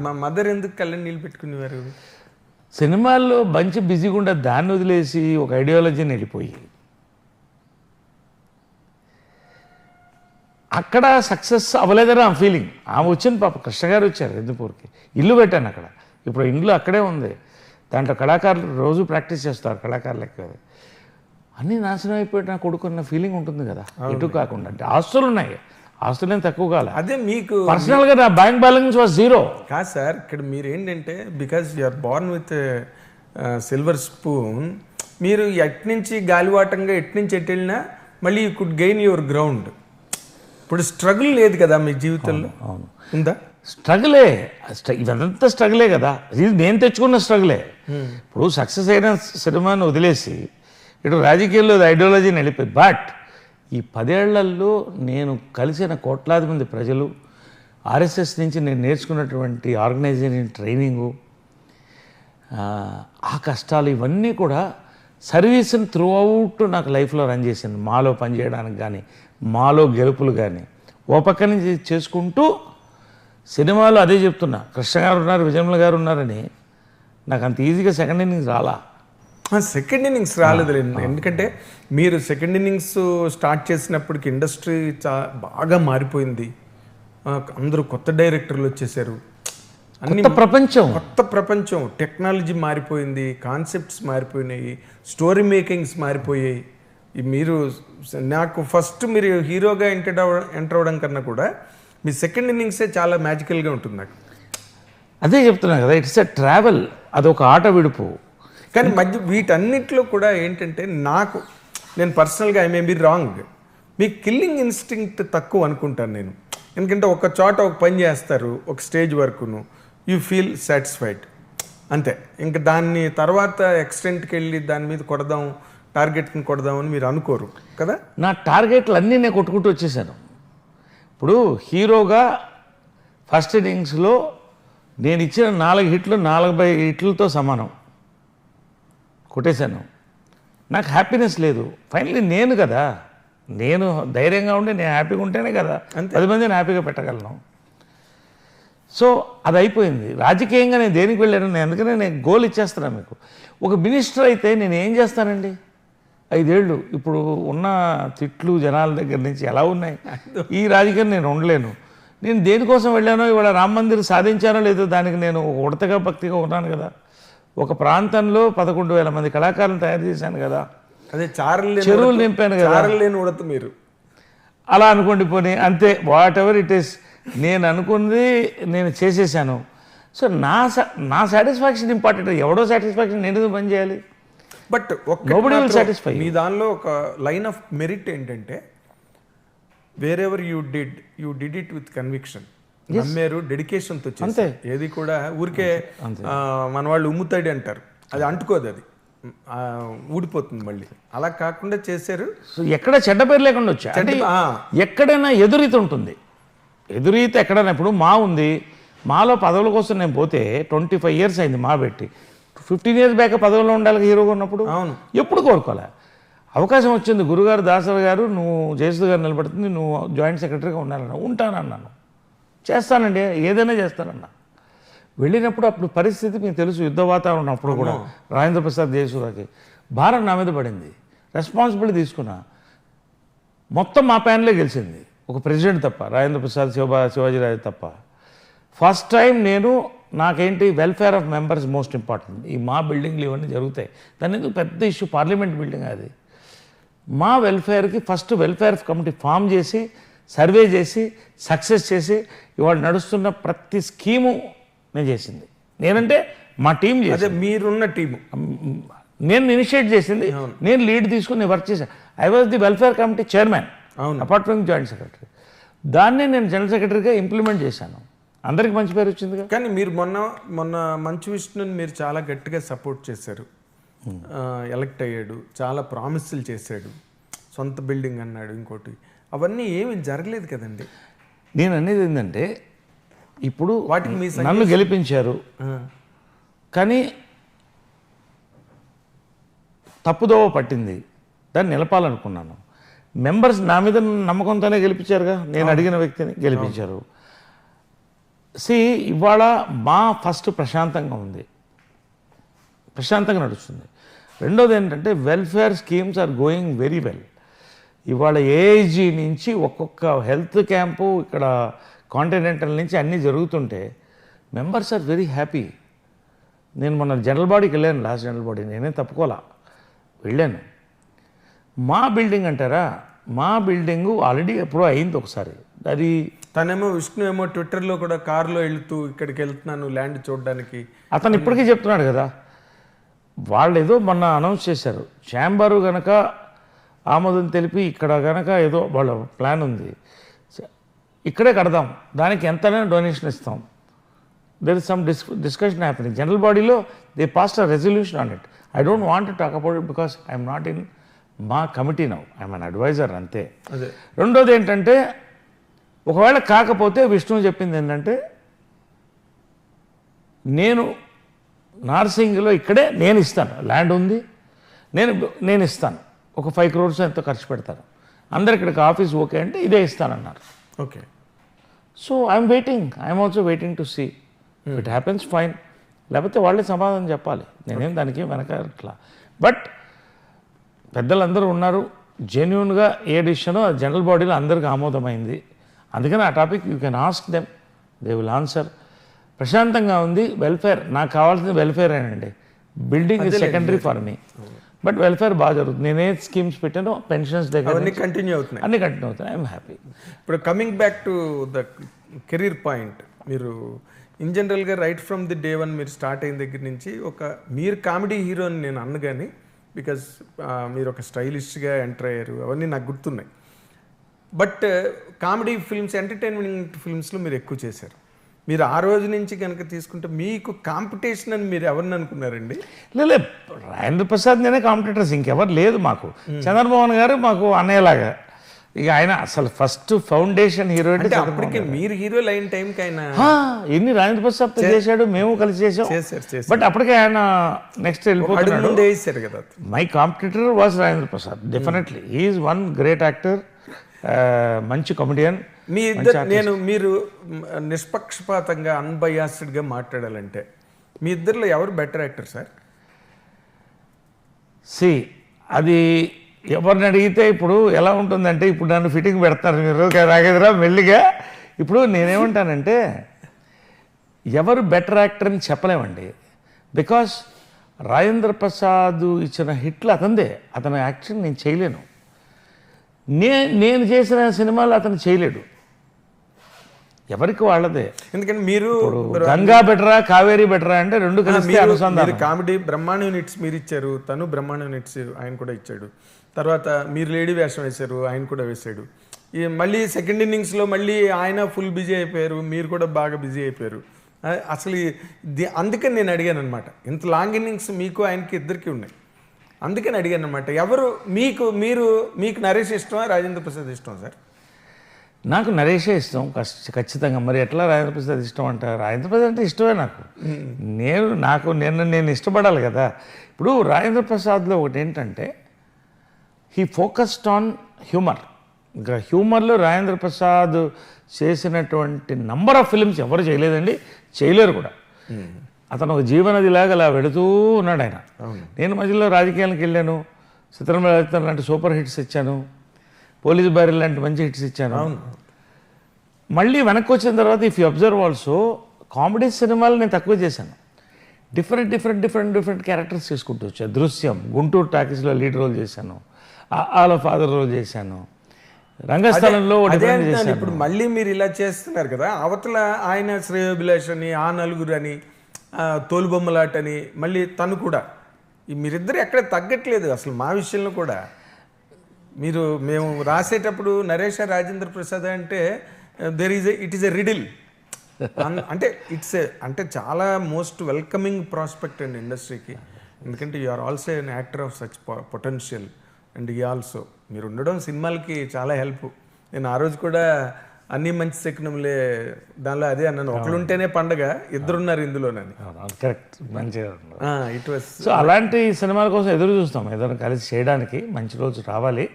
మా మదర్ ఎందుకు కళ్ళని నీళ్ళు పెట్టుకునేవారు? సినిమాల్లో మంచి బిజీగా ఉండే దాన్ని వదిలేసి ఒక ఐడియాలజీని వెళ్ళిపోయి. అక్కడ సక్సెస్ అవ్వలేదని ఆ ఫీలింగ్ ఆమె వచ్చింది పాప కృష్ణ గారు వచ్చారు హిందూపూర్కి ఇల్లు పెట్టాను అక్కడ. ఇప్పుడు ఇండ్లు అక్కడే ఉంది. దాంట్లో కళాకారులు రోజు ప్రాక్టీస్ చేస్తారు కళాకారులు ఎక్కువ అన్నీ నాశనం అయిపోయి నా కొడుకున్న ఫీలింగ్ ఉంటుంది కదా. ఎటు కాకుండా. అంటే ఆస్తులు ఉన్నాయి. ఆస్తులు ఏం తక్కువ కాలే. అదే మీకు పర్సనల్గా నా బ్యాంక్ బ్యాలెన్స్ వాజ్ జీరో కాదు సార్ ఇక్కడ మీరు ఏంటంటే because you are born with silver spoon మీరు ఎట్ నుంచి గాలివాటంగా ఎట్ నుంచి ఎటు వెళ్ళినా మళ్ళీ you could gain your ground ఇప్పుడు స్ట్రగుల్ లేదు కదా మీ జీవితంలో? అవును ఉందా? స్ట్రగులే స్ట్ర- ఇదంతా స్ట్రగులే కదా. ఇది నేను తెచ్చుకున్న స్ట్రగులే ఇప్పుడు సక్సెస్ అయిన సినిమాని వదిలేసి ఇటు రాజకీయాల్లో ఐడియాలజీని వెళ్ళిపోయింది బట్ ఈ పదేళ్ళలో నేను కలిసిన కోట్లాది మంది ప్రజలు ఆర్ఎస్ఎస్ నుంచి నేను నేర్చుకున్నటువంటి ఆర్గనైజేషన్ ట్రైనింగు ఆ, కష్టాలు ఇవన్నీ కూడా సర్వీస్ని త్రూ అవుట్ నాకు లైఫ్లో రన్ చేసింది. మాలో పనిచేయడానికి కానీ మాలో గెలుపులు కానీ. ఓ పక్క నుంచి చేసుకుంటూ సినిమాలో అదే చెప్తున్నా. కృష్ణ గారు ఉన్నారు విజయమ్మ గారు ఉన్నారని. నాకు అంత ఈజీగా సెకండ్ ఇన్నింగ్స్ రాలా. సెకండ్ ఇన్నింగ్స్ రాలేదు ఎందుకంటే మీరు సెకండ్ ఇన్నింగ్స్ స్టార్ట్ చేసినప్పటికి ఇండస్ట్రీ చా బాగా మారిపోయింది. అందరూ కొత్త డైరెక్టర్లు వచ్చేసారు. అన్ని ప్రపంచం. కొత్త ప్రపంచం. టెక్నాలజీ మారిపోయింది కాన్సెప్ట్స్ మారిపోయినాయి స్టోరీ మేకింగ్స్ మారిపోయాయి. మీరు నాకు ఫస్ట్ మీరు హీరోగా ఎంటర్ అవ్వ ఎంటర్ అవ్వడం కన్నా కూడా మీ సెకండ్ ఇన్నింగ్సే చాలా మ్యాజికల్గా ఉంటుంది నాకు. అదే చెప్తున్నా కదా ఇట్స్ ఎ ట్రావెల్ అదొక ఆట విడుపు. కానీ మధ్య వీటన్నిటిలో కూడా ఏంటంటే నాకు నేను పర్సనల్గా ఐ మే బి రాంగ్ మీ కిల్లింగ్ ఇన్స్టింక్ట్ తక్కువ అనుకుంటాను నేను. ఎందుకంటే ఒక చోట ఒక పని చేస్తారు ఒక స్టేజ్ వరకును యూ ఫీల్ సాటిస్ఫైడ్. అంతే. ఇంకా దాన్ని తర్వాత ఎక్స్టెంట్కి వెళ్ళి దాని మీద కొడదాం టార్గెట్ని కొడదాం అని మీరు అనుకోరు కదా? నా టార్గెట్లు అన్నీ నేను కొట్టుకుంటూ వచ్చేసాను. ఇప్పుడు హీరోగా ఫస్ట్ ఇన్నింగ్స్లో నేను ఇచ్చిన నాలుగు హిట్లు నాలుగు బై హిట్లతో సమానం. కొట్టేశాను. నాకు హ్యాపీనెస్ లేదు. ఫైనల్లీ నేను కదా. నేను ధైర్యంగా ఉండి నేను హ్యాపీగా ఉంటేనే కదా. పది మందిని హ్యాపీగా పెట్టగలను. సో అది అయిపోయింది. రాజకీయంగా నేను దేనికి వెళ్ళాను? నేను అందుకనే నేను గోల్ ఇచ్చేస్తున్నాను మీకు. ఒక మినిస్టర్ అయితే నేను ఏం చేస్తానండి? ఐదేళ్ళు ఇప్పుడు ఉన్న తిట్లు జనాల దగ్గర నుంచి ఎలా ఉన్నాయి? ఈ రాజకీయం నేను ఉండలేను. నేను దేనికోసం వెళ్ళానో ఇవాళ రామ మందిర్ సాధించానో లేదో దానికి నేను ఉడతగా భక్తిగా ఉన్నాను కదా. ఒక ప్రాంతంలో పదకొండు వేల మంది కళాకారులను తయారు చేశాను కదా. అదే చారలు చెరువులు నింపాను కదా. చారలు లేని ఉడత మీరు. అలా అనుకోండి పోనీ అంతే వాట్ ఎవర్ ఇట్ ఈస్ నేను అనుకుంది నేను చేసేసాను. సో నా సా- నా సాటిస్ఫాక్షన్ ఇంపార్టెంట్ ఎవడో సాటిస్ఫాక్షన్ నేను పని చేయాలి? But you. మీ దానిలో ఒక లైన్ ఆఫ్ మెరిట్ ఏంటంటే wherever you did you did it with conviction నమ్మారు డెడికేషన్తో అంతే. ఏది కూడా ఊరికే మన వాళ్ళు ఉమ్ముతాడి అంటారు. అది అంటుకోదు అది. ఊడిపోతుంది మళ్ళీ. అలా కాకుండా చేశారు. సో ఎక్కడ చెడ్డ పేరు లేకుండా వచ్చా? అంటే. ఎక్కడైనా ఎదురీత ఉంటుంది. ఎదురీత ఎక్కడైనా ఇప్పుడు మా ఉంది. మాలో పదవుల కోసం నేను పోతే ట్వంటీ ఫైవ్ ఇయర్స్ అయింది మా పెట్టి. ఫిఫ్టీన్ ఇయర్స్ బ్యాక్ పదవిలో ఉండాలి హీరోగా ఉన్నప్పుడు? అవును. ఎప్పుడు కోరుకోలే. అవకాశం వచ్చింది గురుగారు దాసరి గారు నువ్వు జయసుధ గారు నిలబడుతుంది నువ్వు జాయింట్ సెక్రటరీగా ఉండాలన్నా ఉంటానన్నాను. చేస్తానండి ఏదైనా చేస్తానన్నా. వెళ్ళినప్పుడు అప్పుడు పరిస్థితి మీకు తెలుసు యుద్ధ వాతావరణం అప్పుడు కూడా. రాజేంద్ర ప్రసాద్ జయసూరకి భారం నా మీద పడింది. రెస్పాన్సిబిలిటీ తీసుకున్నా. మొత్తం మా ప్యాన్లే గెలిచింది. ఒక ప్రెసిడెంట్ తప్ప రాజేంద్ర ప్రసాద్ శివబా శివాజీరాజు తప్ప. ఫస్ట్ టైం నేను నాకేంటి welfare of members most important ఈ మా బిల్డింగ్లు ఇవన్నీ జరుగుతాయి. దాని ఎందుకు పెద్ద ఇష్యూ పార్లమెంట్ బిల్డింగ్ అది. మా వెల్ఫేర్కి ఫస్ట్ వెల్ఫేర్ కమిటీ ఫామ్ చేసి సర్వే చేసి సక్సెస్ చేసి ఇవాళ నడుస్తున్న ప్రతి స్కీము నేను చేసింది. నేనంటే మా టీం చేసి అదే మీరున్న టీము. నేను ఇనిషియేట్ చేసింది. నేను లీడ్ తీసుకుని వర్క్ చేశాను I was the welfare committee chairman. అవును. Apart from joint secretary. దాన్నే నేను జనరల్ సెక్రటరీగా ఇంప్లిమెంట్ చేశాను. అందరికి మంచి పేరు వచ్చిందిగా? కానీ మీరు మొన్న మొన్న మంచు విష్ణుని మీరు చాలా గట్టిగా సపోర్ట్ చేశారు. ఎలక్ట్ అయ్యాడు. చాలా ప్రామిస్లు చేశాడు. సొంత బిల్డింగ్ అన్నాడు ఇంకోటి. అవన్నీ ఏమి జరగలేదు కదండి. నేను అనేది ఏంటంటే ఇప్పుడు వాటికి మీ నన్ను గెలిపించారు. కానీ తప్పుదోవ పట్టింది. దాన్ని నిలపాలనుకున్నాను. మెంబర్స్ నా మీద నమ్మకంతోనే గెలిపించారుగా? నేను అడిగిన వ్యక్తిని గెలిపించారు. సి ఇవాళ మా ఫస్ట్ ప్రశాంతంగా ఉంది. ప్రశాంతంగా నడుస్తుంది. రెండోది ఏంటంటే welfare schemes are going very well ఇవాళ ఏఐజీ నుంచి ఒక్కొక్క హెల్త్ క్యాంపు ఇక్కడ కాంటినెంటల్ నుంచి అన్నీ జరుగుతుంటే మెంబర్స్ ఆర్ వెరీ హ్యాపీ. నేను మొన్న జనరల్ బాడీకి వెళ్ళాను లాస్ట్ జనరల్ బాడీ. నేనే తప్పుకోలా వెళ్ళాను. మా బిల్డింగ్ అంటారా? మా బిల్డింగు ఆల్రెడీ ఎప్పుడో అయింది ఒకసారి. అది తనేమో విష్ణు ఏమో ట్విట్టర్లో కూడా కారులో వెళ్తూ ఇక్కడికి వెళ్తున్నాను ల్యాండ్ చూడడానికి. అతను ఇప్పటికీ చెప్తున్నాడు కదా. వాళ్ళు ఏదో మొన్న అనౌన్స్ చేశారు. ఛాంబరు గనక ఆమోదం తెలిపి ఇక్కడ గనక ఏదో వాళ్ళ ప్లాన్ ఉంది. ఇక్కడే కడదాం. దానికి ఎంతైనా డొనేషన్ ఇస్తాం. There is some dis discussion happening general బాడీలో they passed a resolution on it I don't want to talk about it because I'm not in మా committee now I'm an advisor అంతే. రెండోది ఏంటంటే ఒకవేళ కాకపోతే విష్ణువు చెప్పింది ఏంటంటే నేను నార్సింగ్లో ఇక్కడే నేను ఇస్తాను. ల్యాండ్ ఉంది. నేను నేను ఇస్తాను. ఒక ఫైవ్ క్రోర్స్ ఎంతో ఖర్చు పెడతాను అందరు ఇక్కడికి ఆఫీస్ ఓకే అంటే ఇదే ఇస్తానన్నారు. Okay. So I'm waiting I'm also waiting to see it happens fine లేకపోతే వాళ్ళే సమాధానం చెప్పాలి. నేనేం దానికి వెనకట్లా. బట్ పెద్దలందరూ ఉన్నారు. జెన్యున్గా ఏ డిసిషనో జనరల్ బాడీలో అందరికీ ఆమోదమైంది. అందుకని ఆ topic you can ask them they will answer ప్రశాంతంగా ఉంది. వెల్ఫేర్ నాకు కావాల్సింది వెల్ఫేర్ అండి building is secondary for me but welfare బాగా జరుగుతుంది. నేనే స్కీమ్స్ పెట్టానో పెన్షన్స్ దగ్గర అవన్నీ నుంచి కంటిన్యూ అవుతున్నాయి. అన్ని కంటిన్యూ అవుతాయి ఐఎమ్ హ్యాపీ ఇప్పుడు coming back to the career point మీరు ఇన్ జనరల్గా right from the day one మీరు స్టార్ట్ అయిన దగ్గర నుంచి ఒక మీరు కామెడీ హీరో అని నేను అన్ను కానీ బికాస్ మీరు ఒక స్టైలిష్గా ఎంటర్ అయ్యారు. అవన్నీ నాకు గుర్తున్నాయి. బట్ కామెడీ ఫిల్మ్స్ ఎంటర్టైన్మెంట్ ఫిల్మ్స్లో మీరు ఎక్కువ చేశారు. మీరు ఆ రోజు నుంచి కనుక తీసుకుంటే మీకు కాంపిటీషన్ అని మీరు ఎవరిని అనుకున్నారండి? లేదు రాజేంద్ర ప్రసాద్ నేనే కాంపిటేటర్స్ ఇంకెవరు లేదు మాకు. చంద్రమోహన్ గారు మాకు అన్నయ్యలాగా. ఇక ఆయన అసలు ఫస్ట్ ఫౌండేషన్ హీరో అంటే అప్పటికే మీరు హీరో లైన్ టైంకి ఆయన ఎన్ని రాజేంద్ర ప్రసాద్ చేశాడు మేము కలిసి చేసాం బట్ అప్పటికే ఆయన నెక్స్ట్ వెళ్ళిపోతున్నాడు. కదా. My competitor was Rajendra Prasad definitely is one great actor మంచి కామెడియన్ మీ ఇద్దరు నేను మీరు నిష్పక్షపాతంగా అన్బయాస్డ్గా మాట్లాడాలంటే మీ ఇద్దరిలో ఎవరు బెటర్ యాక్టర్ సార్ సి అది ఎవరిని అడిగితే ఇప్పుడు ఎలా ఉంటుందంటే ఇప్పుడు నన్ను ఫిట్టింగ్ పెడతారు మీరు రాగేదిరా మెల్లిగా. ఇప్పుడు నేనేమంటానంటే ఎవరు బెటర్ యాక్టర్ అని చెప్పలేమండి. బికాస్ రాజేంద్ర ప్రసాద్ ఇచ్చిన హిట్లు అతందే. అతని యాక్షన్ నేను చేయలేను. నే నేను చేసిన సినిమాలు అతను చేయలేడు. ఎవరికి వాళ్ళదే? ఎందుకంటే మీరు గంగా బెటరా కావేరీ బెటరా అంటే రెండు అనుసంధానం. మీరు కామెడీ బ్రహ్మాండం నిట్స్ మీరు ఇచ్చారు తను బ్రహ్మాండం నిట్స్ ఆయన కూడా ఇచ్చాడు. తర్వాత మీరు లేడీ వేషం వేశారు ఆయన కూడా వేశాడు. ఈ మళ్ళీ సెకండ్ ఇన్నింగ్స్లో మళ్ళీ ఆయన ఫుల్ బిజీ అయిపోయారు మీరు కూడా బాగా బిజీ అయిపోయారు. అసలు అందుకని నేను అడిగాను అనమాట ఇంత లాంగ్ ఇన్నింగ్స్ మీకు ఆయనకి ఇద్దరికి ఉన్నాయి. అందుకని అడిగాను అనమాట ఎవరు మీకు మీరు మీకు నరేష్ ఇష్టమా రాజేంద్ర ప్రసాద్ ఇష్టం సార్? నాకు నరేషే ఇష్టం ఖచ్చితంగా. మరి ఎట్లా రాజేంద్ర ప్రసాద్ ఇష్టం అంటారు రాజేంద్ర ప్రసాద్ అంటే ఇష్టమే నాకు. నేను నాకు నేను నేను ఇష్టపడాలి కదా. ఇప్పుడు రాజేంద్ర ప్రసాద్లో ఒకటి ఏంటంటే హీ ఫోకస్డ్ ఆన్ హ్యూమర్ ఇంకా హ్యూమర్లో రాజేంద్ర ప్రసాద్ చేసినటువంటి నంబర్ ఆఫ్ ఫిల్మ్స్ ఎవరు చేయలేదండి? చేయలేరు కూడా. అతను ఒక జీవనదిలాగా అలా వెడుతూ ఉన్నాడు ఆయన. నేను మధ్యలో రాజకీయాలకు వెళ్ళాను చిత్రం లాంటి సూపర్ హిట్స్ ఇచ్చాను పోలీస్ బ్యారెల్ లాంటి మంచి హిట్స్ ఇచ్చాను. మళ్ళీ వెనక్కి వచ్చిన తర్వాత if you observe also comedy సినిమాలు నేను తక్కువ చేశాను. Different different different different characters చేసుకుంటూ వచ్చాను దృశ్యం గుంటూరు టాకీస్లో లీడ్ రోల్ చేశాను ఆల ఫాదర్ రోల్ చేశాను. రంగస్థలంలో ఇప్పుడు మళ్ళీ మీరు ఇలా చేస్తున్నారు కదా అవతల ఆయన శ్రేయోభిలాష్ అని ఆ నలుగురు అని తోలుబొమ్మలాటని తోలుబొమ్మలాట అని మళ్ళీ తను కూడా. మీరిద్దరు ఎక్కడ తగ్గట్లేదు అసలు మా విషయంలో కూడా. మీరు మేము రాసేటప్పుడు నరేష రాజేంద్ర ప్రసాద్ అంటే there is it is a riddle అంటే ఇట్స్ ఏ అంటే చాలా మోస్ట్ వెల్కమింగ్ ప్రాస్పెక్ట్ అండి ఇండస్ట్రీకి ఎందుకంటే you are also an actor of such potential and you also మీరు ఉండడం సినిమాలకి చాలా హెల్ప్ నేను ఆ రోజు కూడా అన్ని మంచి శకునములే. దానిలో అదే అన్నాను. ఒకరుంటేనే పండగ ఇద్దరున్నారు ఇందులోనని. కరెక్ట్. మంచిగా ఉన్నారు. ఇట్ వాస్ సో అలాంటి సినిమాల కోసం ఎదురు చూస్తాం. ఏదైనా కలిసి చేయడానికి మంచి రోజు రావాలి.